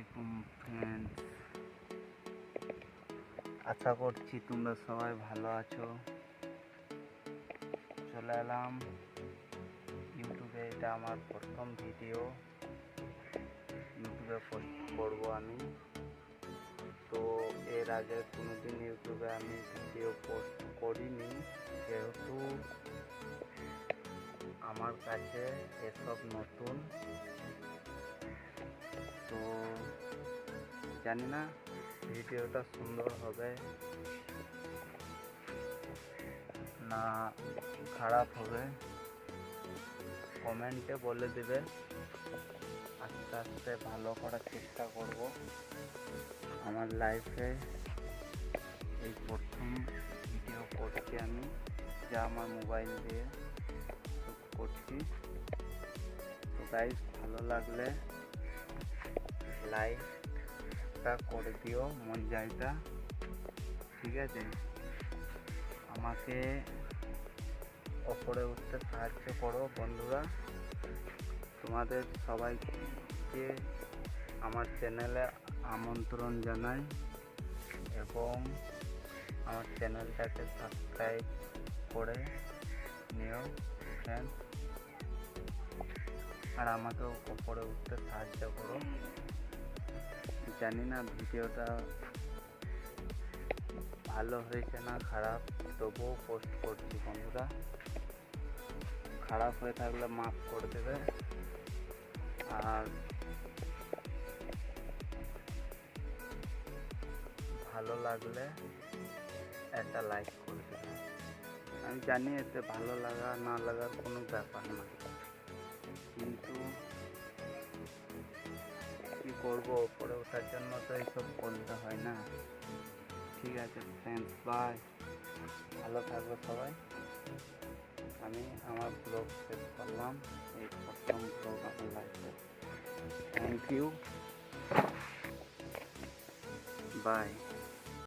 আলাইকুম ফ্রেন্ডস আশা করছি তোমরা সবাই ভালো আছো। চলে এলাম ইউটিউবে এটা আমার প্রথম ভিডিও ইউটিউবে পোস্ট করব আমি। তো এর আগে কোনোদিন ইউটিউবে আমি ভিডিও পোস্ট করিনি। যেহেতু আমার কাছে এসব নতুন জানি না ভিডিওটা সুন্দর হবে। না, খারাপ হবে। কমেন্টে বলে দেবে। আস্তে আস্তে ভালো করার চেষ্টা করব। আমার লাইফে এই প্রথম ভিডিও করছি আমি, যা আমার মোবাইল দিয়ে করছি। তো গাইজ ভালো লাগলে লাইকটা করে দিও মন যাইটা ঠিক আছে? আমাকে ওপরে উঠতে সাহায্য করো বন্ধুরা। তোমাদের সবাইকে আমার চ্যানেলে আমন্ত্রণ জানাই এবং আমার চ্যানেলটাকে সাবস্ক্রাইব করে নিও ফ্রেন্ড আর আমাকেও ওপরে উঠতে সাহায্য করো। জানি না, ভিডিওটা ভালো হয়েছে না খারাপ, তবুও পোস্ট করছি বন্ধুরা। খারাপ হয়ে থাকলে মাফ করে দেবে। আর ভালো লাগলে একটা লাইক করে দেবে। আমি জানি এতে ভালো লাগা না লাগার কোনো ব্যাপার না। কিন্তু করব পরে ওঠার জন্য তো এইসব বলতে হয় না। ঠিক আছে ফ্রেন্ডস বাই ভালো থাকবে সবাই। আমি আমার ব্লগ শেষ করলাম। এই প্রথম ব্লগ আমার লাইফে থ্যাংক ইউ বাই